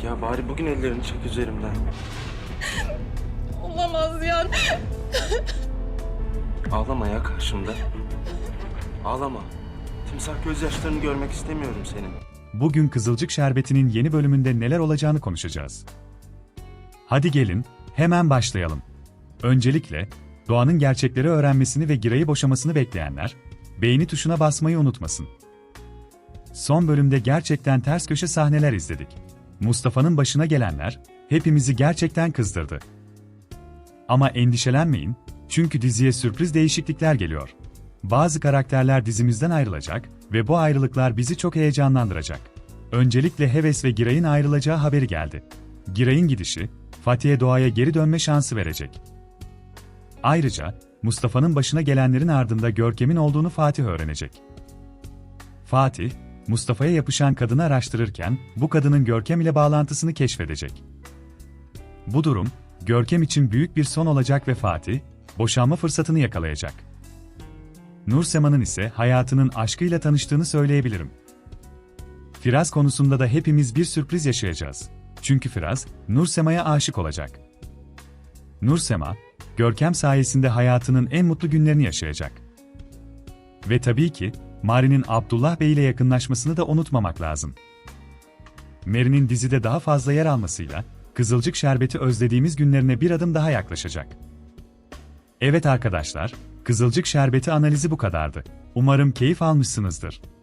artık ya. Bari bugün ellerini çek üzerimden. Olamaz ya. Ağlama ya karşımda. Ağlama. Timsah gözyaşlarını görmek istemiyorum senin. Bugün Kızılcık Şerbeti'nin yeni bölümünde neler olacağını konuşacağız. Hadi gelin, hemen başlayalım. Öncelikle, Doğan'ın gerçekleri öğrenmesini ve Giray'ı boşamasını bekleyenler, beğeni tuşuna basmayı unutmasın. Son bölümde gerçekten ters köşe sahneler izledik. Mustafa'nın başına gelenler, hepimizi gerçekten kızdırdı. Ama endişelenmeyin, çünkü diziye sürpriz değişiklikler geliyor. Bazı karakterler dizimizden ayrılacak ve bu ayrılıklar bizi çok heyecanlandıracak. Öncelikle Heves ve Giray'ın ayrılacağı haberi geldi. Giray'ın gidişi, Fatih'e doğaya geri dönme şansı verecek. Ayrıca, Mustafa'nın başına gelenlerin ardında Görkem'in olduğunu Fatih öğrenecek. Fatih, Mustafa'ya yapışan kadını araştırırken, bu kadının Görkem ile bağlantısını keşfedecek. Bu durum, Görkem için büyük bir son olacak ve Fatih, boşanma fırsatını yakalayacak. Nur Sema'nın ise hayatının aşkıyla tanıştığını söyleyebilirim. Firaz konusunda da hepimiz bir sürpriz yaşayacağız. Çünkü Firaz, Nur Sema'ya aşık olacak. Nur Sema, Görkem sayesinde hayatının en mutlu günlerini yaşayacak. Ve tabii ki, Mari'nin Abdullah Bey ile yakınlaşmasını da unutmamak lazım. Mary'nin dizide daha fazla yer almasıyla, Kızılcık Şerbeti özlediğimiz günlerine bir adım daha yaklaşacak. Evet arkadaşlar, Kızılcık Şerbeti analizi bu kadardı. Umarım keyif almışsınızdır.